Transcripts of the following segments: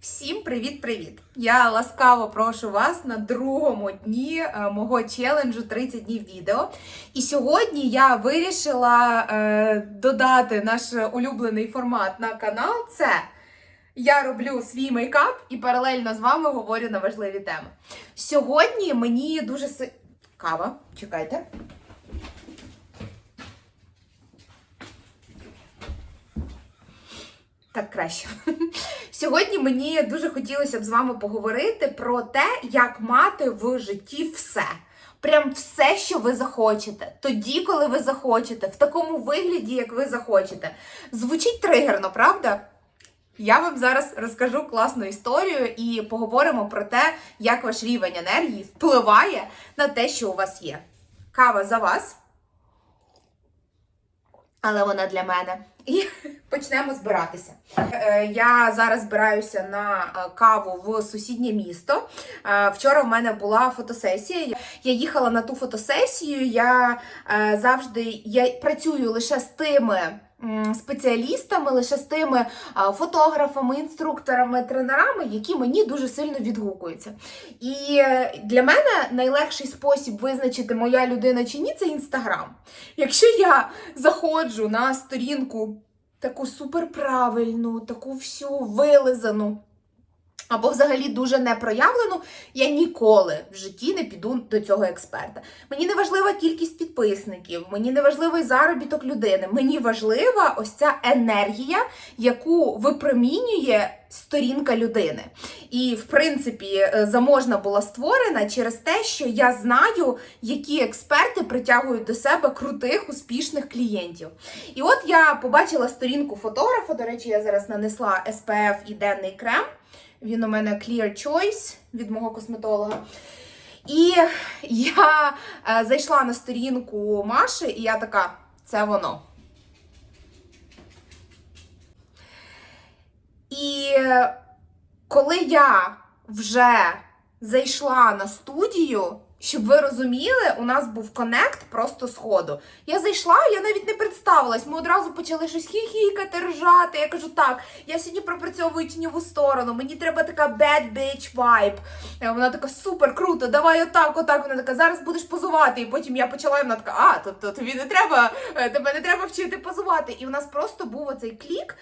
Всім привіт-привіт! Я ласкаво прошу вас на другому дні е, мого челенджу 30 днів відео. І сьогодні я вирішила е, додати наш улюблений формат на канал. Це я роблю свій мейкап і паралельно з вами говорю на важливі теми. Сьогодні мені дуже си... кава. Чекайте. Так краще. Сьогодні мені дуже хотілося б з вами поговорити про те, як мати в житті все. Прям все, що ви захочете, тоді, коли ви захочете, в такому вигляді, як ви захочете. Звучить тригерно, правда? Я вам зараз розкажу класну історію і поговоримо про те, як ваш рівень енергії впливає на те, що у вас є. Кава за вас, але вона для мене. І почнемо збиратися. Е, Я зараз збираюся на е, каву в сусіднє місто. Е, Вчора в мене була фотосесія. Я їхала на ту фотосесію. Я завжди я працюю лише з тими. Спеціалістами, лише з тими фотографами, інструкторами, тренерами, які мені дуже сильно відгукуються. І для мене найлегший спосіб визначити, моя людина чи ні, це інстаграм. Якщо я заходжу на сторінку таку суперправильну, таку всю вилизану, або взагалі дуже непроявлену, я ніколи в житті не піду до цього експерта. Мені не важлива кількість підписників, мені не важливий заробіток людини. Мені важлива ось ця енергія, яку випромінює сторінка людини. І, в принципі, е, заможна була створена через те, що я знаю, які експерти притягують до себе крутих, успішних клієнтів. І от я побачила сторінку фотографа. До речі, я зараз нанесла SPF і денний крем. Він у мене Clear Choice від мого косметолога. І я е, зайшла на сторінку Маші, і я така: це воно. І коли я вже зайшла на студію, щоб ви розуміли, у нас був конект просто з. Я зайшла, я навіть не представилась. Ми одразу почали щось хіхікати, ржати. Я кажу, так, я сьогодні пропрацьовую тіньову сторону, мені треба така bad bitch vibe. Е, Вона така супер круто, давай отак, отак. Вона така, зараз будеш позувати. І потім я почала, і вона така, а, тобто тобі не треба, е, тебе не треба вчити позувати. І у нас просто був оцей клік.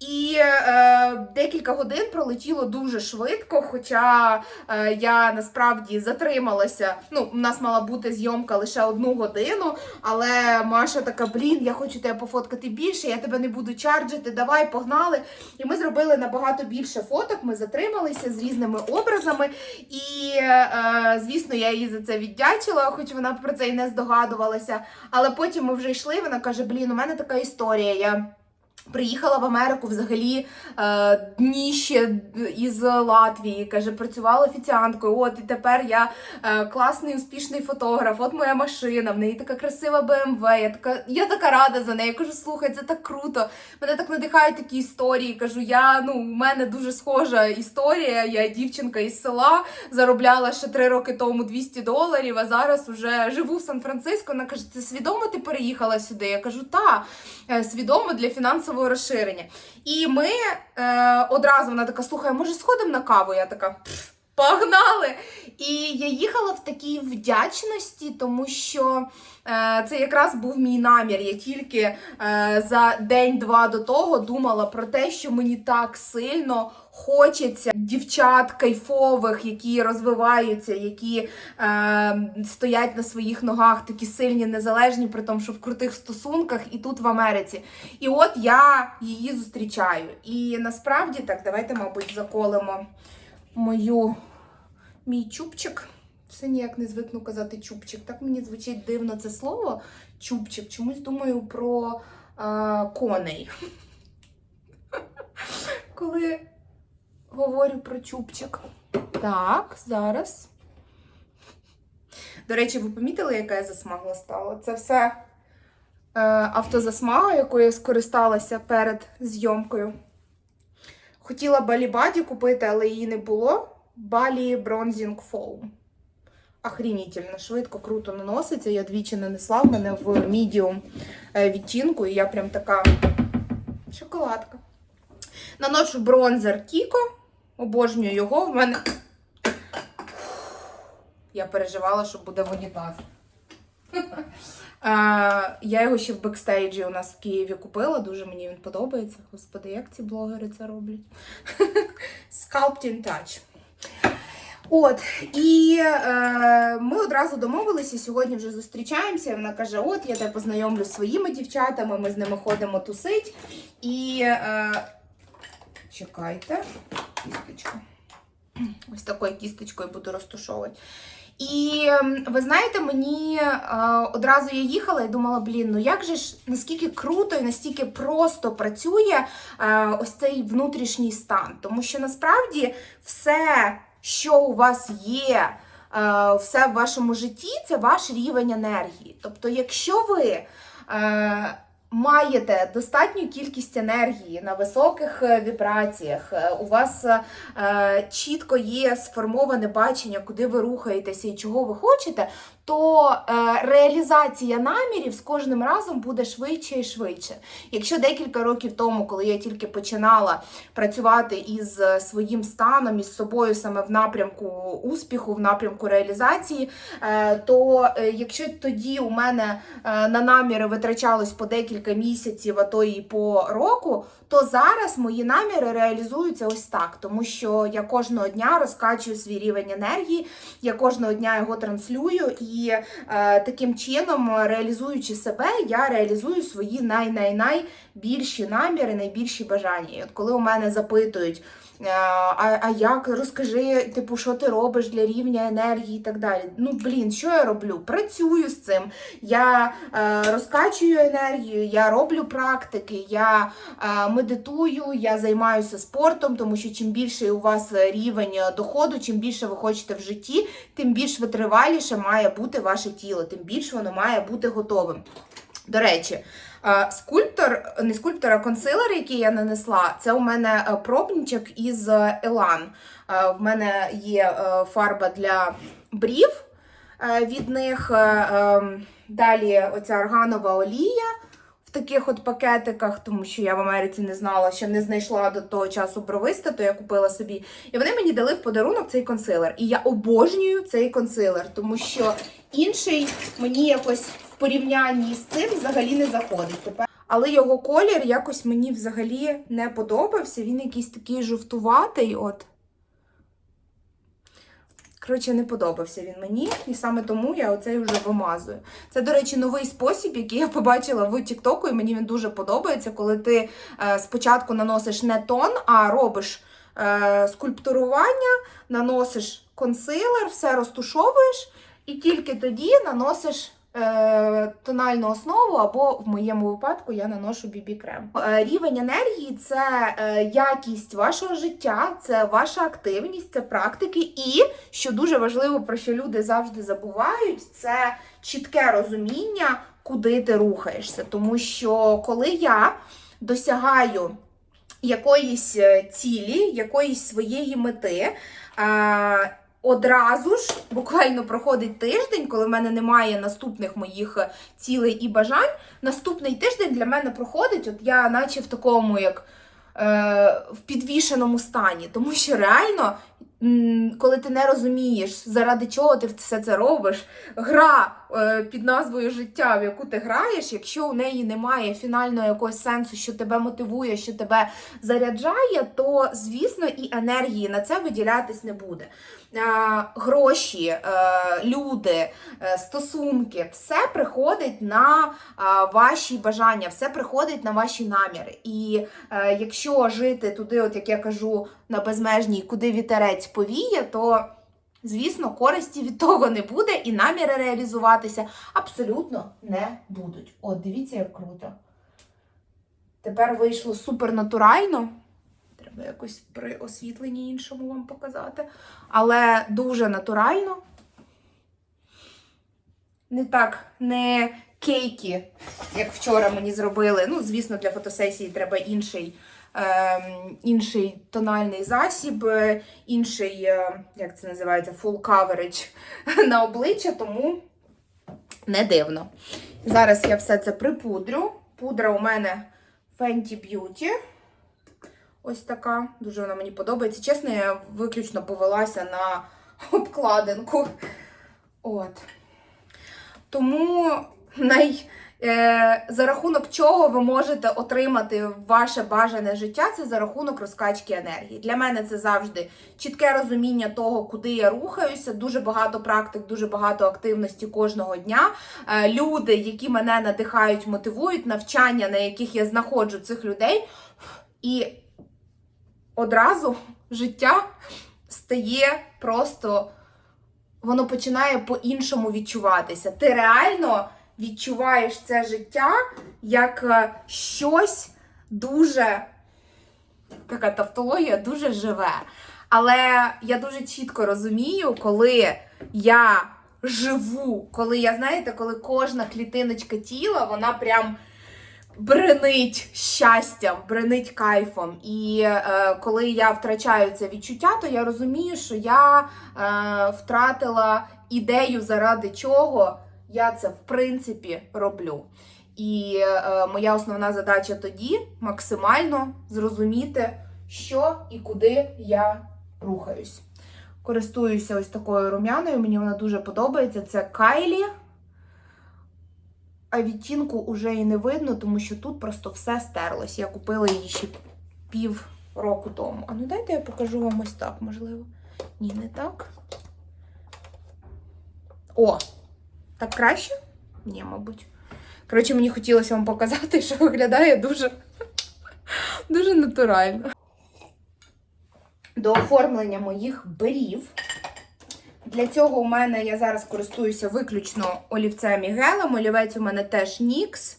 І е, декілька годин пролетіло дуже швидко, хоча е, я насправді затрималася. Ну, у нас мала бути зйомка лише одну годину, але Маша така: блін, я хочу тебе пофоткати більше, я тебе не буду чарджити, давай, погнали. І ми зробили набагато більше фоток. Ми затрималися з різними образами. І, е, звісно, я їй за це віддячила, хоч вона про це і не здогадувалася. Але потім ми вже йшли. Вона каже: Блін, у мене така історія. Я Приїхала в Америку взагалі е, дні ще із Латвії. Каже, працювала офіціанткою. От і тепер я е, класний успішний фотограф. От моя машина, в неї така красива BMW. Я така, я така рада за нею. Кажу, слухай, це так круто. Мене так надихають такі історії. Кажу, я ну у мене дуже схожа історія. Я дівчинка із села заробляла ще три роки тому 200 доларів. А зараз вже живу в Сан-Франциско. Вона каже, це свідомо ти переїхала сюди? Я кажу, та е, свідомо для фінансового розширення. І ми е, одразу вона така, слухай, може сходимо на каву? Я така. «Пф, Погнали! І я їхала в такій вдячності, тому що е, це якраз був мій намір. Я тільки е, за день-два до того думала про те, що мені так сильно хочеться дівчат кайфових, які розвиваються, які е, стоять на своїх ногах, такі сильні, незалежні, при тому, що в крутих стосунках і тут в Америці. І от я її зустрічаю. І насправді так, давайте, мабуть, заколимо мою мій чубчик. Все ніяк не звикну казати чубчик. Так мені звучить дивно це слово чубчик. Чомусь думаю про а, коней. Коли говорю про чубчик. Так, зараз. До речі, ви помітили, яка я засмагла стала? Це все е, автозасмага, якою я скористалася перед зйомкою. Хотіла Балібаді купити, але її не було. Балі Bronzing Foam. Охренітельно, швидко, круто наноситься. Я двічі нанесла в мене в мідіум відтінку, і я прям така шоколадка. Наношу бронзер Кіко Обожнюю його. В мене. Я переживала, що буде унітаз. Е, Я його ще в бекстейджі у нас в Києві купила. Дуже мені він подобається. Господи, як ці блогери це роблять? Sculpting Touch. От, і е, ми одразу домовилися, сьогодні вже зустрічаємося. Вона каже: От, я тебе познайомлю з своїми дівчатами, ми з ними ходимо тусить. І е, чекайте, кісточка. Ось такою кісточкою буду розташовувати. І ви знаєте, мені е, одразу я їхала і думала, блін, ну як же ж наскільки круто і настільки просто працює е, ось цей внутрішній стан. Тому що насправді все, що у вас є, е, все в вашому житті, це ваш рівень енергії. Тобто, якщо ви е, маєте достатню кількість енергії на високих е, вібраціях, у вас чітко є сформоване бачення, куди ви рухаєтеся і чого ви хочете, то е, реалізація намірів з кожним разом буде швидше і швидше. Якщо декілька років тому, коли я тільки починала працювати із е, своїм станом, із собою саме в напрямку успіху, в напрямку реалізації, е, то якщо тоді у мене на наміри витрачалось по декілька місяців, а то і по року, то зараз мої наміри реалізуються ось так, тому що я кожного дня розкачую свій рівень енергії, я кожного дня його транслюю, і е, таким чином, реалізуючи себе, я реалізую свої най-най-найбільші наміри, найбільші бажання. І от коли у мене запитують. Е, А, а як розкажи, типу, що ти робиш для рівня енергії і так далі. Ну блін, що я роблю? Працюю з цим. Я е, розкачую енергію, я роблю практики, я е, медитую, я займаюся спортом, тому що чим більший у вас рівень доходу, чим більше ви хочете в житті, тим більш витриваліше має бути ваше тіло, тим більше воно має бути готовим. До речі, скульптор, не скульптор, а консилер, який я нанесла, це у мене е, пробничок із е, Elan. Е, В мене є е, фарба для брів е, від них. е, ем, Далі оця органова олія в таких от пакетиках, тому що я в Америці не знала, ще не знайшла до того часу бровиста, то я купила собі. І вони мені дали в подарунок цей консилер. І я обожнюю цей консилер, тому що інший мені якось порівнянні з цим взагалі не заходить. Тепер. Але його колір якось мені взагалі не подобався. Він якийсь такий жовтуватий. от. Коротше, не подобався він мені, і саме тому я оцей вже вимазую. Це, до речі, новий спосіб, який я побачила в Тіктоку, і мені він дуже подобається, коли ти е, спочатку наносиш не тон, а робиш е, скульптурування, наносиш консилер, все розтушовуєш, і тільки тоді наносиш тональну основу, або в моєму випадку я наношу BB-крем. Е, рівень енергії це е, якість вашого життя, це ваша активність, це практики, і що дуже важливо, про що люди завжди забувають, це чітке розуміння, куди ти рухаєшся. Тому що коли я досягаю якоїсь е, цілі, якоїсь своєї мети. Одразу ж буквально проходить тиждень, коли в мене немає наступних моїх е, цілей і бажань. Наступний тиждень для мене проходить, от я наче в такому, як е, в підвішеному стані. Тому що реально, коли ти не розумієш, заради чого ти все це робиш, гра під назвою життя, в яку ти граєш, якщо у неї немає фінального якогось сенсу, що тебе мотивує, що тебе заряджає, то звісно і енергії на це виділятись не буде. Е, Гроші, е, люди, е, стосунки, все приходить на е, ваші бажання, все приходить на ваші наміри. І е, якщо жити туди, от як я кажу, на безмежній, куди вітерець повіє, то звісно, користі від того не буде, і наміри реалізуватися абсолютно не будуть. От, дивіться, як круто. Тепер вийшло супер натурально. Треба якось при освітленні іншому вам показати. Але дуже натурально. Не так, не кейки, як вчора мені зробили. Ну, звісно, для фотосесії треба інший, інший тональний засіб, е, інший, е, як це називається, full coverage на обличчя, тому не дивно. Зараз я все це припудрю. Пудра у мене Fenty Beauty. Ось така. Дуже вона мені подобається. Чесно, я виключно повелася на обкладинку. От. Тому най, за рахунок чого ви можете отримати ваше бажане життя, це за рахунок розкачки енергії. Для мене це завжди чітке розуміння того, куди я рухаюся. Дуже багато практик, дуже багато активності кожного дня. Е, люди, які мене надихають, мотивують, навчання, на яких я знаходжу цих людей. І одразу життя стає просто воно починає по-іншому відчуватися. Ти реально відчуваєш це життя як е, щось дуже, така тавтологія, дуже живе. Але я дуже чітко розумію, коли я живу, коли я, знаєте, коли кожна клітиночка тіла, вона прям бренить щастям, бренить кайфом. І е, коли я втрачаю це відчуття, то я розумію, що я е, втратила ідею, заради чого я це в принципі роблю. І е, моя основна задача тоді максимально зрозуміти, що і куди я рухаюсь. Користуюся ось такою рум'яною, мені вона дуже подобається. Це Кайлі. А відтінку уже і не видно, тому що тут просто все стерлось. Я купила її ще пів року тому. А ну дайте я покажу вам ось так, можливо. Ні, не так. О! Так краще? Ні, мабуть. Коротше, мені хотілося вам показати, що виглядає дуже, дуже натурально. До оформлення моїх берів. Для цього у мене я зараз користуюся виключно олівцем і гелем. Олівець у мене теж NYX.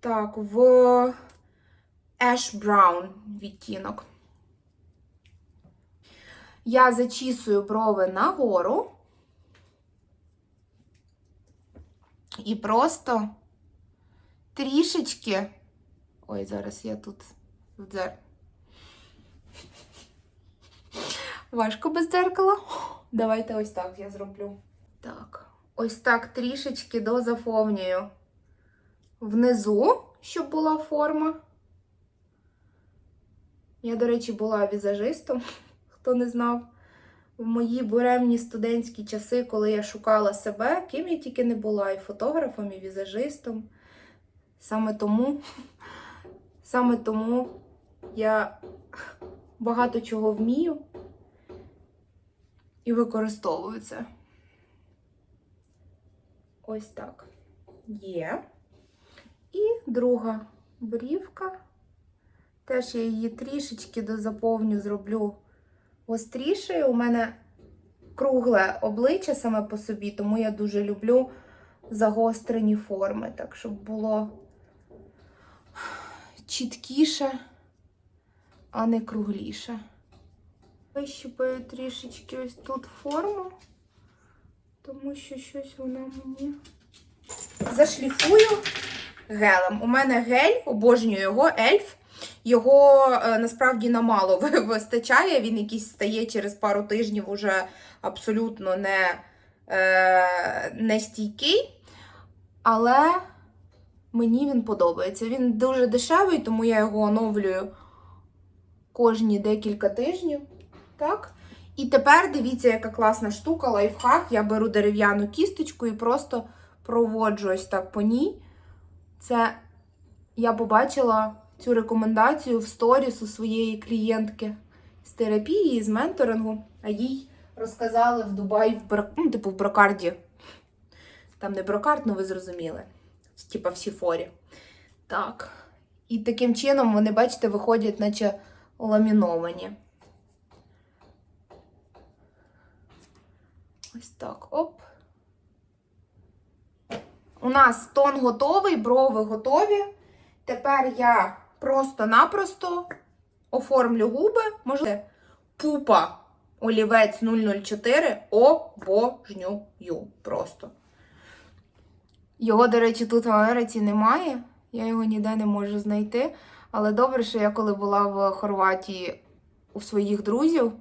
Так, в Ash Brown відтінок. Я зачісую брови нагору. І просто трішечки. Ой, зараз я тут в дзер... Важко без дзеркала. Давайте ось так я зроблю. Так, ось так трішечки дозаповнюю внизу, щоб була форма. Я, до речі, була візажистом, хто не знав. В мої буремні студентські часи, коли я шукала себе, ким я тільки не була, і фотографом, і візажистом. Саме тому, саме тому я багато чого вмію і використовую це. Ось так. Є. І друга брівка. Теж я її трішечки дозаповню, зроблю гострішою. У мене кругле обличчя саме по собі, тому я дуже люблю загострені форми, так, щоб було чіткіше, а не кругліше. Вищипаю трішечки ось тут форму, тому що щось вона мені. Зашліфую гелем. У мене гель, обожнюю його, ельф. Його е, насправді намало ви- вистачає. Він якийсь стає через пару тижнів уже абсолютно не, е, не стійкий. Але мені він подобається. Він дуже дешевий, тому я його оновлюю кожні декілька тижнів. Так? І тепер дивіться, яка класна штука, лайфхак. Я беру дерев'яну кісточку і просто проводжу ось так по ній. Це я побачила цю рекомендацію в сторіс у своєї клієнтки з терапії, з менторингу, а їй розказали в Дубаї, в ну, типу в брокарді. Там не брокард, ну ви зрозуміли. Типа в Сіфорі. Так. І таким чином вони, бачите, виходять, наче ламіновані. Ось так. Оп. У нас тон готовий, брови готові. Тепер я просто-напросто оформлю губи. Можливо, пупа олівець 004 обожнюю просто. Його, до речі, тут в Америці немає. Я його ніде не можу знайти. Але добре, що я коли була в Хорватії у своїх друзів,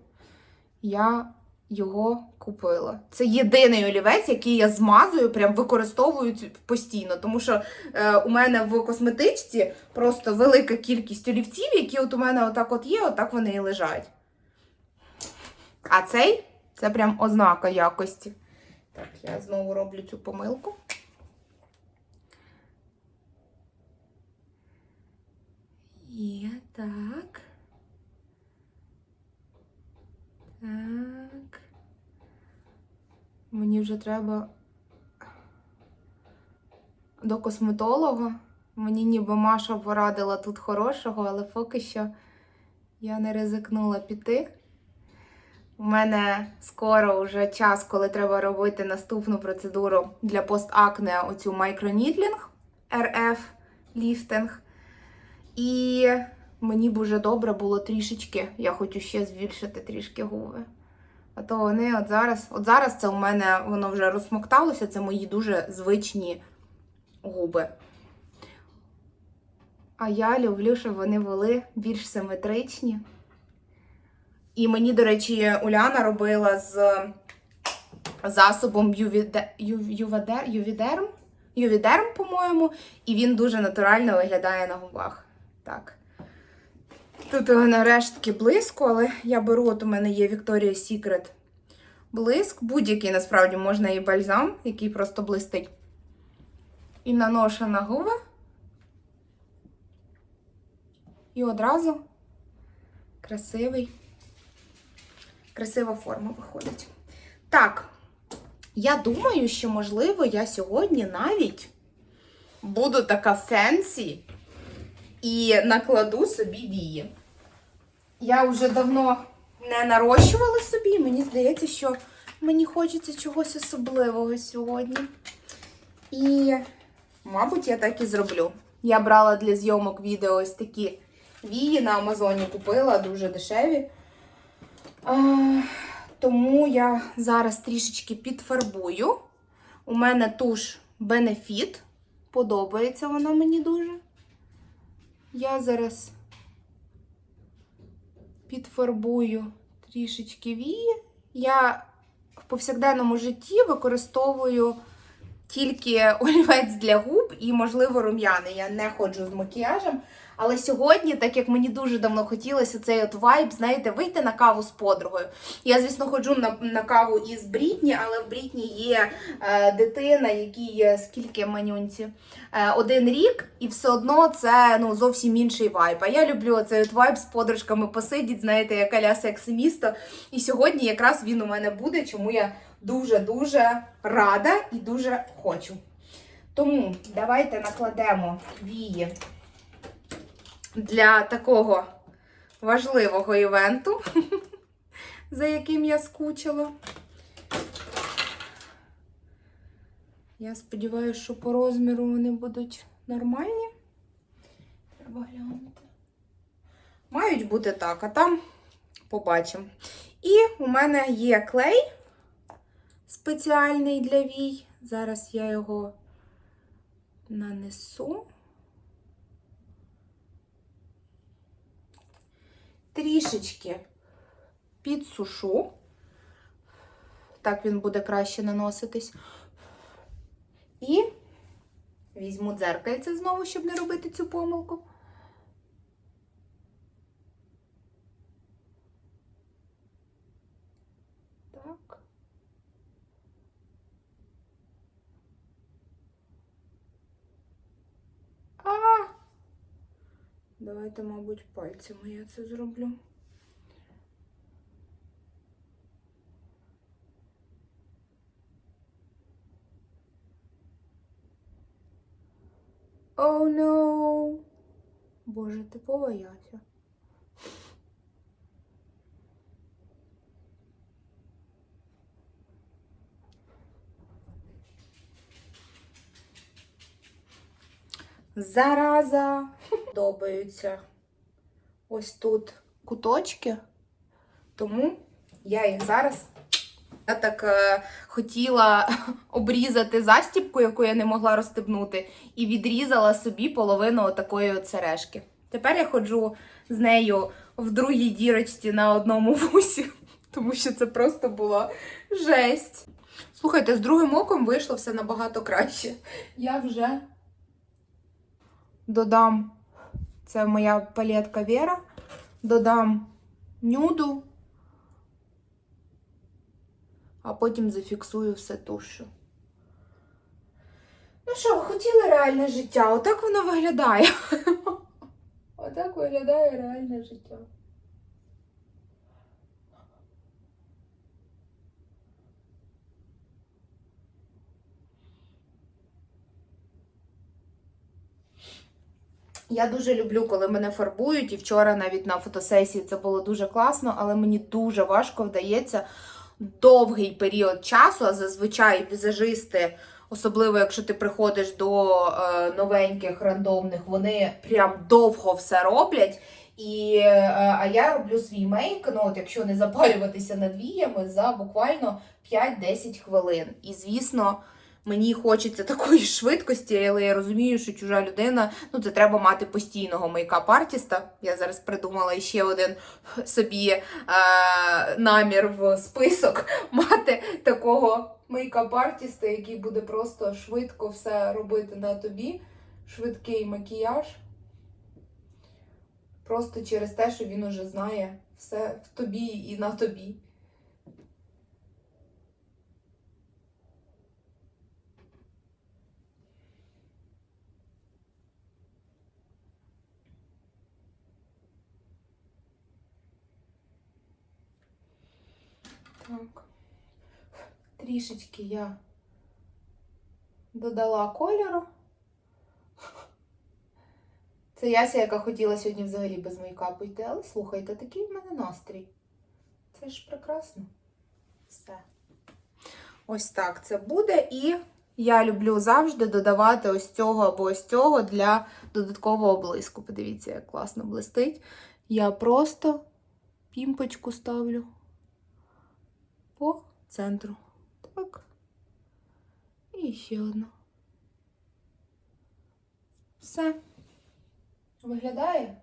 я його купила. Це єдиний олівець, який я змазую, прям використовую постійно. Тому що е, у мене в косметичці просто велика кількість олівців, які от у мене отак от є, отак вони і лежать. А цей це прям ознака якості. Так, я знову роблю цю помилку. Є так. Так. Мені вже треба до косметолога. Мені ніби Маша порадила тут хорошого, але поки що я не ризикнула піти. У мене скоро вже час, коли треба робити наступну процедуру для постакне, оцю майкронідлінг РФ ліфтинг. І мені б уже добре було трішечки. Я хочу ще збільшити трішки губи. А то вони от зараз, от зараз це у мене воно вже розсмокталося, це мої дуже звичні губи. А я люблю, щоб вони були більш симетричні. І мені, до речі, Уляна робила з засобом Ювіде- Ю- Ювідерм, Ювідерм, по-моєму, і він дуже натурально виглядає на губах. Так. Тут мене рештки блиску, але я беру, от у мене є Victoria's Secret блиск. Будь-який насправді можна і бальзам, який просто блистить. І наношу на губи. І одразу красивий, красива форма виходить. Так, я думаю, що, можливо, я сьогодні навіть буду така фенсі і накладу собі вії. Я вже давно не нарощувала собі, мені здається, що мені хочеться чогось особливого сьогодні. І, мабуть, я так і зроблю. Я брала для зйомок відео ось такі вії на Амазоні купила, дуже дешеві. А, тому я зараз трішечки підфарбую. У мене туш Benefit. Подобається вона мені дуже. Я зараз підфарбую трішечки вії. Я в повсякденному житті використовую тільки олівець для губ і, можливо, рум'яни. Я не ходжу з макіяжем. Але сьогодні, так як мені дуже давно хотілося цей от вайб, знаєте, вийти на каву з подругою. Я, звісно, ходжу на, на каву із Брітні, але в Брітні є е, дитина, якій скільки манюнці, е, один рік, і все одно це ну, зовсім інший вайб. А я люблю цей от вайб з подружками посидіти, знаєте, як аля секс-місто. І сьогодні якраз він у мене буде, чому я дуже-дуже рада і дуже хочу. Тому давайте накладемо вії для такого важливого івенту, за яким я скучила. Я сподіваюся, що по розміру вони будуть нормальні. Треба глянути. Мають бути так, а там побачимо. І у мене є клей спеціальний для вій. Зараз я його нанесу. Трішечки підсушу. Так він буде краще наноситись. І візьму дзеркальце знову, щоб не робити цю помилку. Так. А! Давайте, мабуть, пальцями я це зроблю. Oh, no. Боже, типова Яся. Зараза. Подобаються ось тут куточки, тому я їх зараз. Я так е, хотіла обрізати застібку, яку я не могла розстебнути, і відрізала собі половину такої сережки. Тепер я ходжу з нею в другій дірочці на одному вусі, тому що це просто була жесть. Слухайте, з другим оком вийшло все набагато краще. Я вже додам, це моя палетка Вера, додам нюду, а потім зафіксую все тушу. Ну що, ви хотіли реальне життя? Отак воно виглядає. Отак виглядає реальне життя. Я дуже люблю, коли мене фарбують, і вчора навіть на фотосесії це було дуже класно, але мені дуже важко вдається довгий період часу, а зазвичай візажисти, особливо якщо ти приходиш до е, новеньких рандомних, вони прям довго все роблять. І, е, а я роблю свій мейк, ну от якщо не запалюватися над віями, за буквально 5-10 хвилин. І звісно, мені хочеться такої швидкості, але я розумію, що чужа людина, ну це треба мати постійного мейкап-артіста. Я зараз придумала ще один собі е, намір в список мати такого мейкап-артіста, який буде просто швидко все робити на тобі. Швидкий макіяж. Просто через те, що він уже знає все в тобі і на тобі. Так. Трішечки я додала кольору. Це Яся, яка хотіла сьогодні взагалі без мейкапу йти, але слухайте, такий в мене настрій. Це ж прекрасно. Все. Ось так це буде. І я люблю завжди додавати ось цього або ось цього для додаткового блиску. Подивіться, як класно блистить. Я просто пімпочку ставлю по центру. Так. І ще одну. Все. Виглядає?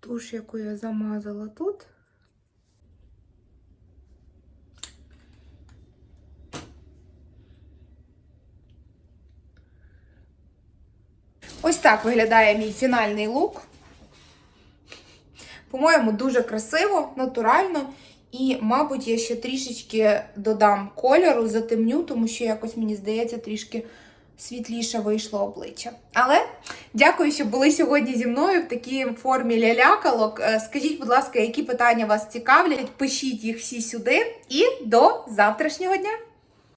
Туш, яку я замазала тут. Ось так виглядає мій фінальний лук. По-моєму, дуже красиво, натурально. І, мабуть, я ще трішечки додам кольору, затемню, тому що якось мені здається, трішки світліше вийшло обличчя. Але дякую, що були сьогодні зі мною в такій формі лялякалок. Е, Скажіть, будь ласка, які питання вас цікавлять? Пишіть їх всі сюди і до завтрашнього дня!